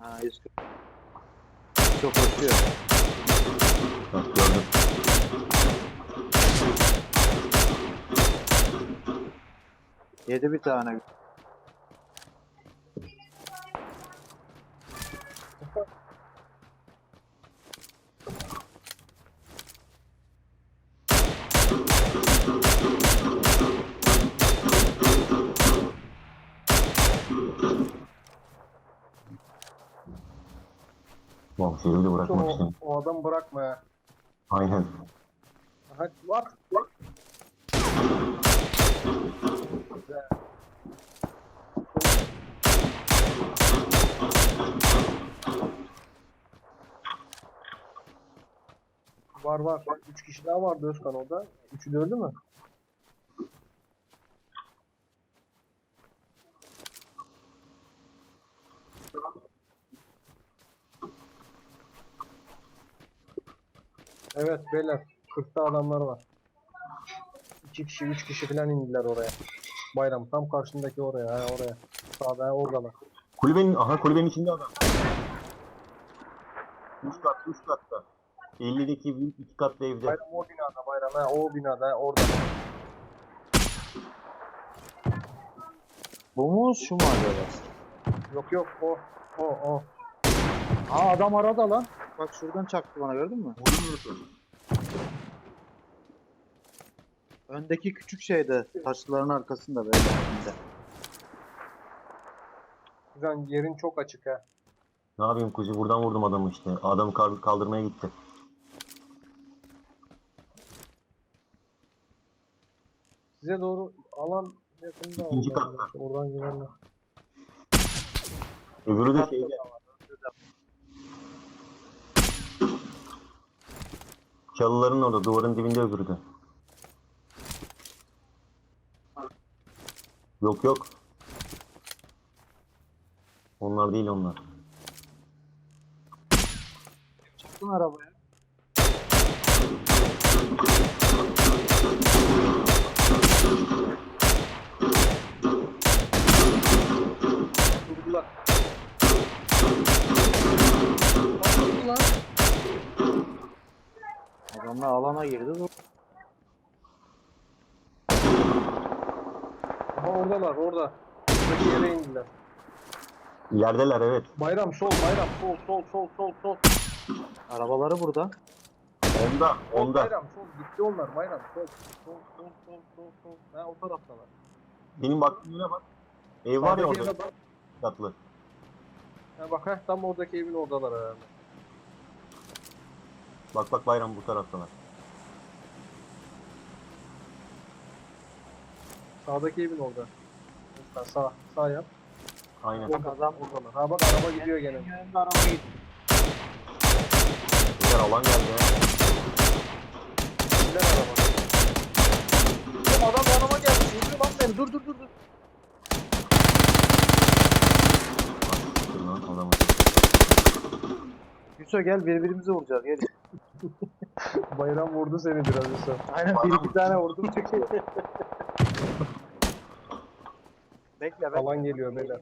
Ha 140. Çok koşuyor. Bak gördüm. Yedi bir tane. Bak seni de bırakmak O, için. o adam bırakma ya. Aynen. Hadi bak. bak. Güzel. Var var. Üç kişi daha vardı Özkan orada. Üçü de öldü mü? Evet beyler. 40'ta adamlar var. 2 kişi, 3 kişi falan indiler oraya. Bayram tam karşındaki oraya, ha oraya. Sağda ha, oradalar. Kulübenin, aha kulübenin içinde adam. 3 kat, 3 katta. 50'deki büyük 2 katlı evde. Bayram o binada, bayram ha o binada, ha, orada. Bu mu şu mu acaba? Yok yok o, o, o. Aa adam arada lan. Bak şuradan çaktı bana gördün mü? Öndeki küçük şeyde taşların arkasında böyle. önünde. Güzel yerin çok açık ha. Ne yapayım kuzu buradan vurdum adamı işte. Adamı kal- kaldırmaya gitti. Size doğru alan yakında İkinci oldu. katta. Oradan girenler. Öbürü de şeyde. Çalıların orada, duvarın dibinde öbürü. Yok yok. Onlar değil onlar. Çaktın arabaya. Durdular. Adamlar alana girdi. dur. Aha oradalar, orada. Buradaki yere indiler. Yerdeler evet. Bayram sol, bayram sol, sol, sol, sol, sol. Arabaları burada. Onda, onda. bayram sol, gitti onlar bayram sol. Sol, sol, sol, sol, sol. Ha o taraftalar. Benim baktığım yere bak. Ev var ya Sağdaki orada. bak. Katlı. Ha bak ha tam oradaki evin oradalar herhalde. Bak bak bayram bu taraftalar. Sağdaki evin orada. Lütfen sağ, sağ yap. Aynen. Bak adam Oradalar. Ha bak araba gidiyor gene. Önünde araba. Beyler alan geldi ya. Gider araba. Oğlum adam yanıma geldi. Vurdu lan beni. Dur dur dur dur. Dur lan adamı. Yusuf gel birbirimizi vuracağız gel. Bayram vurdu seni biraz Yusuf. Aynen bir iki tane vurdum çıkıyor. bekle bekle. Alan geliyor beyler.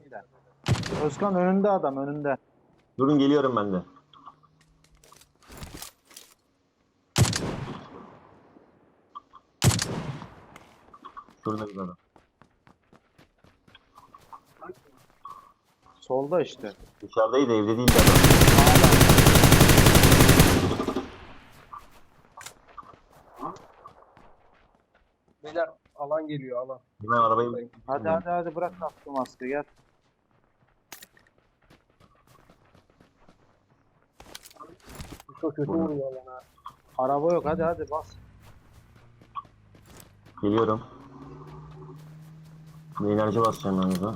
Özkan önünde adam önünde. Durun geliyorum ben de. Şurada bir adam. Solda işte. Dışarıdaydı evde değildi adam. Beyler alan geliyor alan. Hemen arabayı Hadi hadi hadi bırak kaskı maskı gel. Yusuf kötü vuruyor alana. Araba yok hadi hadi bas. Geliyorum. Bir enerji basacağım ben burada.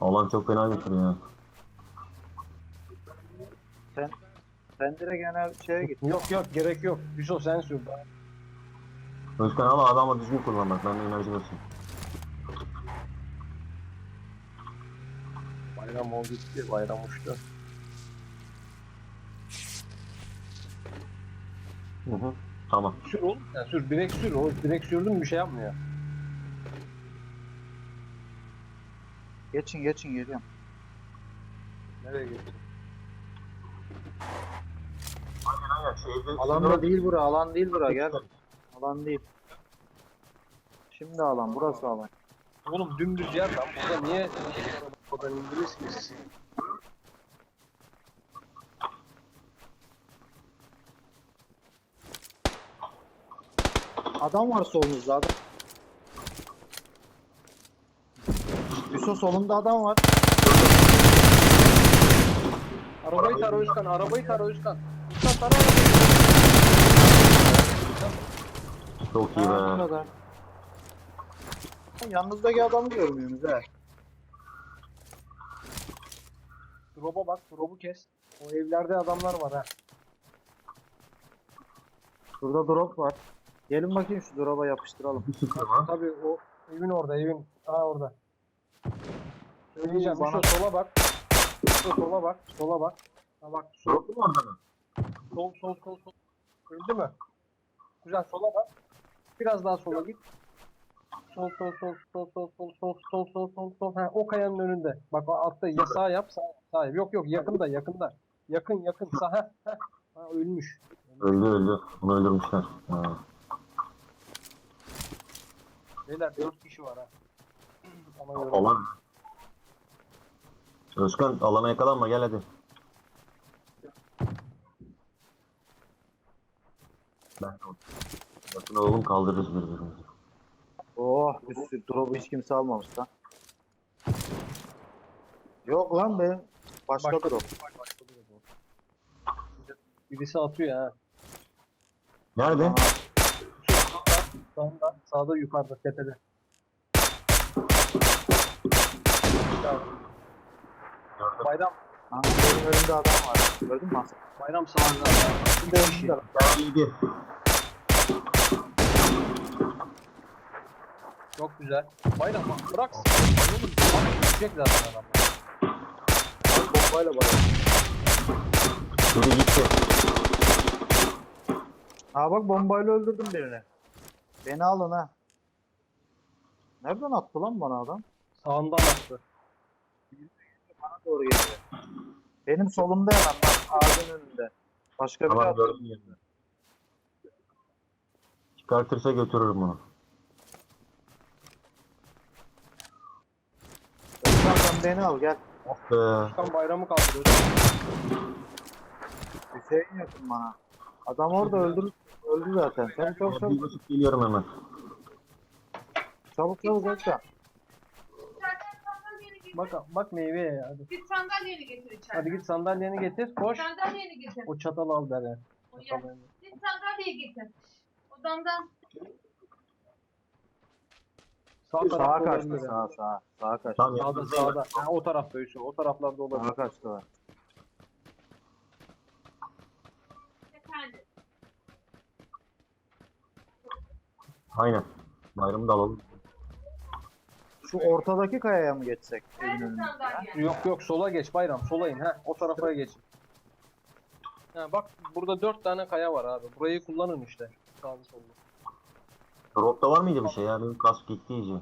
Alan çok fena götürüyor ya. Sen sen direkt genel şeye git. Yok yok gerek yok. Yusuf sen sür. Özkan ama adamla düzgün kullan bak ben enerji basayım. Bayram oldu gitti. Bayram uçtu. Hı hı. Tamam. Sür oğlum sen sür. Direkt sür. O direkt sürdün mü bir şey yapmıyor. Geçin geçin geliyorum. Nereye geçti? Aynen aynen. Şu evde Alanda değil bura, alan değil bura gel. Alan değil. Şimdi alan, burası alan. Oğlum dümdüz yer lan. Burada niye ki siz? Adam var solunuzda adam. Yusuf solunda adam var. Arabayı tara Özkan, arabayı tara Özkan. Özkan tara arabayı. Çok iyi Ha, be. burada. Yanınızdaki adamı görmüyorsunuz he. Drop'a bak, drop'u kes. O evlerde adamlar var ha. Şurada drop var. Gelin bakayım şu drop'a yapıştıralım. Bir sıkıntı var. Tabii o evin orada, evin. Aa orada. Söyleyeceğim, Bana- Bana... sola bak. Sola bak, sola bak. Ha bak, sol, Soktu mu orada mı? sol, sol, sol, sol. Öldü mü? Güzel, sola bak. Biraz daha sola git. Sol, sol, sol, sol, sol, sol, sol, sol, sol, sol, sol. Ha, o kayanın önünde. Bak altta ya sağ yap, sağ, sağ yap. Yok yok, yakında, yakında. Yakın, yakın, sağ. Ha, ha. ölmüş. Öldü öldü. Bunu öldürmüşler. Ha. Beyler 4 kişi var ha. Ona göre. Alan. Özkan alana yakalanma gel hadi. Ben Bakın oğlum kaldırırız birbirimizi. Oh bir sürü drop'u hiç kimse almamış lan. Yok lan be. Başka Başka- drop. Birisi atıyor ha. Nerede? Sağda, sağda yukarıda tepede. Bayram, Ha, benim önümde adam var. Gördün mü? bayram sağda. Şimdi önümde. Ben iyiydi. Çok güzel. Bayram bak bırak. Oğlum düşecek zaten adam. Bombayla bak. Biri gitti. Ha bak bombayla öldürdüm birini. Beni alın ha. Nereden attı lan bana adam? Sağından attı. Bana doğru geliyor. Benim solumda hemen bak ağacın önünde. Başka biri Tamam attı. gördüm yerini. Çıkartırsa götürürüm onu. Özkan sen beni al gel. Oh be. Tam bayramı kaldırıyor. Hüseyin yakın bana. Adam orada öldür öldü zaten. Çabuk Bir çabuk. basıp geliyorum hemen. Çabuk çabuk Özkan. İçeriden sandalyeni getir. Bak bak meyveye ya. Hadi. Git sandalyeni getir içeriden. Hadi git sandalyeni getir. Koş. Sandalyeni getir. O çatalı al der. O yer. Git sandalyeyi getir. Odamdan Sağ Sağa kaçtı sağa sağa. Sağa kaçtı. Tamam Sağda yanınızda sağda. Ha, o tarafta Yusuf. O taraflarda olabilir. Sağa kaçtı. var. efendim. Aynen. Bayramı da alalım. Şu ortadaki kayaya mı geçsek? Evin sandalye? Yok yok sola geç bayram sola in ha o tarafa geç. Ha, bak burada dört tane kaya var abi. Burayı kullanın işte. Sağlı sollu. Drop'ta var mıydı bir şey ya? Benim kask gitti iyice.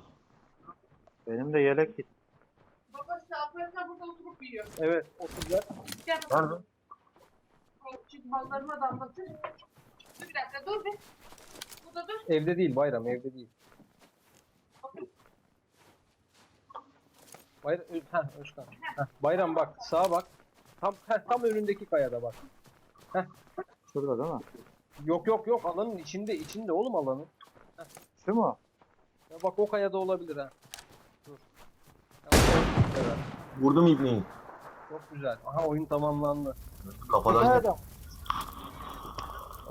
Benim de yelek gitti. Babası apartman burada oturup yiyor. Evet oturacak. Gel Nerede? bakalım. Çünkü hallarıma damlatır. Dur bir dakika dur bir. Burada dur. Evde değil bayram evde değil. Bayram, ha Özkan. Heh, bayram bak sağa bak. Tam heh, tam önündeki kayada bak. Şurada değil mi? Yok yok yok alanın içinde içinde oğlum alanın. Şu mu? Ya bak o kayada olabilir ha. Dur. Ya, evet, Vurdum ibneyi. çok güzel. Aha oyun tamamlandı. Kafadan.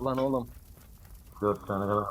Lan oğlum. Dört tane kadar.